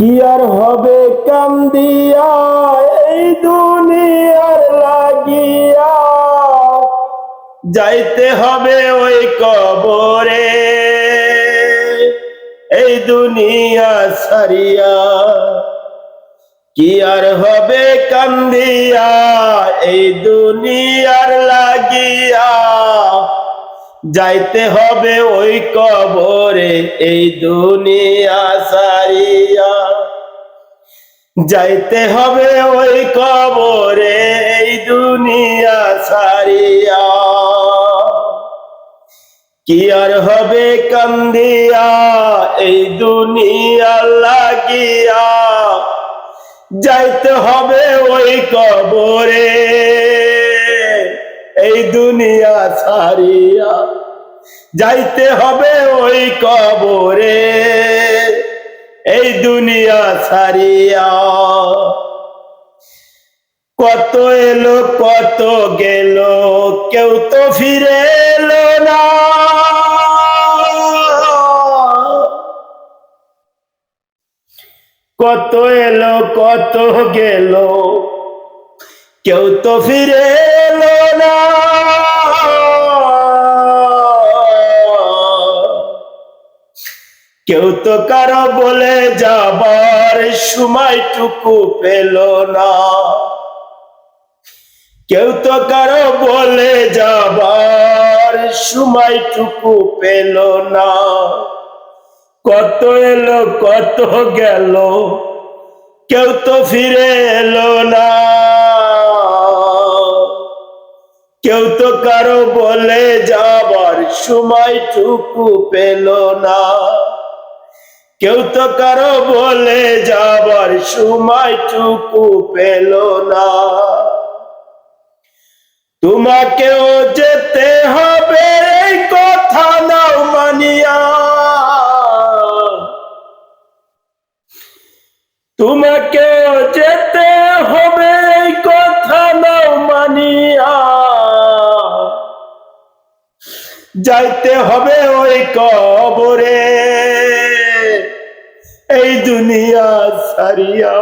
কি আর হবে কান্দিয়া? এই দুনিয়ার লাগিয়া। যাইতে হবে ওই কবরে। এই দুনিয়া সারিয়া কি আর হবে কান্দিয়া? এই লাগিয়া যাইতে হবে ওই কবরে, এই দুনিয়া সারিয়া যাইতে হবে ওই কবরে, এই দুনিয়া সারিয়া কি আর হবে কান্দিয়া, এই দুনিয়া লাগিয়া। যাইতে হবে ওই কবরে। দুনিয়া সারিয়া যাইতে হবে ওই কবরে। এই দুনিয়া সারিয়া কত এলো, কত গেল, কেউ তো ফিরে এলো না। কত এলো, কত গেল, কেউ তো ফিরে এলো কেউ তো কারও বলে যাবার সময়টুকু পেল না। কেউ তো কারও বলে যাবার সময়টুকু পেল না। কত এলো, কত গেল, কেউ তো ফিরে এলো না। কেউ তো কারও বলে যাবার সময়টুকু পেল না। কেউ তো কারও বলে যাবার সময়টুকু পেল না। তোমাকেও যেতে হবে এই কথা নাও মানিয়া। তোমাকেও যেতে হবে এই কথা নাও মানিয়া। যাইতে হবে ওই কবরে। দুনিয়া সারিয়া